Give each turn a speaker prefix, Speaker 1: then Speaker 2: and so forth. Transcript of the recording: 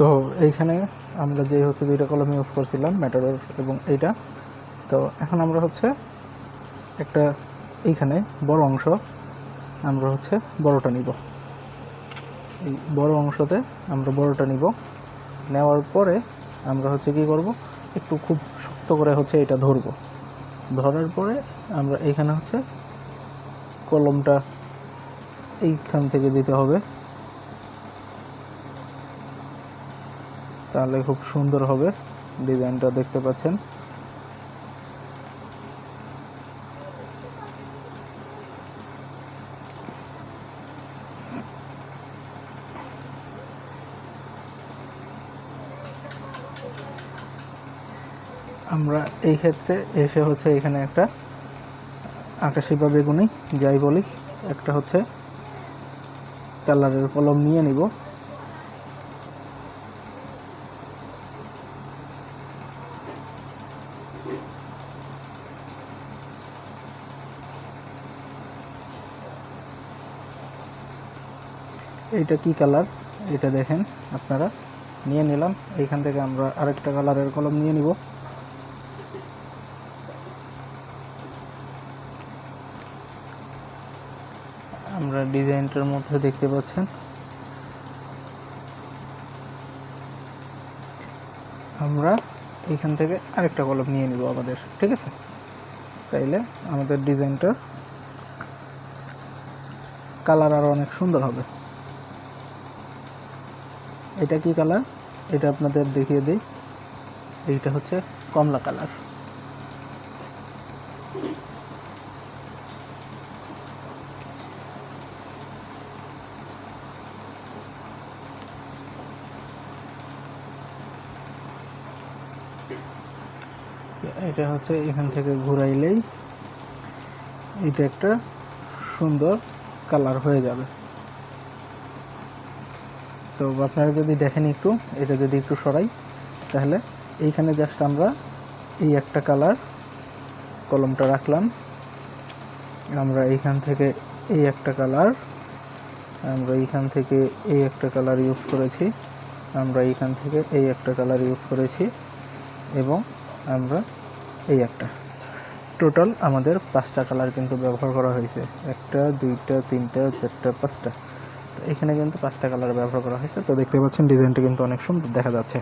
Speaker 1: তো এইখানে আমরা যে হচ্ছে দুইটা কলম ইউজ করছিলাম ম্যাটাডোর এবং এইটা। তো এখন আমরা হচ্ছে একটা এইখানে বড় অংশ, আমরা হচ্ছে বড়টা নিব। এই বড় অংশতে আমরা বড়টা নিব। নেওয়ার পরে আমরা হচ্ছে কি করব? একটু খুব শক্ত করে হচ্ছে এটা ধরব। ধরার পরে আমরা এইখানে হচ্ছে কলমটা এইখান থেকে দিতে হবে। তাহলে খুব সুন্দর হবে ডিজাইনটা দেখতে পাচ্ছেন। আমরা এই ক্ষেত্রে এসে হচ্ছে এখানে একটা আকাশি বা বেগুনি, যাই বলি, একটা হচ্ছে কালারের কলম নিয়ে নিব। এইটা কি কালার? এটা দেখেন আপনারা। নিয়ে নিলাম। এইখান থেকে আমরা আরেকটা কালারের কলম নিয়ে নিব। আমরা ডিজাইনটার মধ্যে দেখতে পাচ্ছেন। আমরা এখান থেকে আরেকটা কলম নিয়ে নিব আমাদের, ঠিক আছে? তাইলে আমাদের ডিজাইনটা কালার আরও অনেক সুন্দর হবে। এটা কি কালার? এটা আপনাদের দেখিয়ে দিই। এইটা হচ্ছে কমলা কালার। এটা হচ্ছে এখান থেকে ঘুরাইলেই এটা একটা সুন্দর কালার হয়ে যাবে। তো আপনারা যদি দেখেন একটু, এটা যদি একটু সরাই, তাহলে এইখানে জাস্ট আমরা এই একটা কালার কলমটা রাখলাম। আমরা এইখান থেকে এই একটা কালার, আমরা এইখান থেকে এই একটা কালার ইউজ করেছি। আমরা এইখান থেকে এই একটা কালার ইউজ করেছি। এবং আমরা এই একটা। টোটাল আমাদের পাঁচটা কালার কিন্তু ব্যবহার করা হয়েছে। একটা, দুইটা, তিনটা, চারটা, পাঁচটা। তো এখানে কিন্তু পাঁচটা কালার ব্যবহার করা হয়েছে। তো দেখতে পাচ্ছেন ডিজাইনটা কিন্তু অনেক সুন্দর দেখা যাচ্ছে।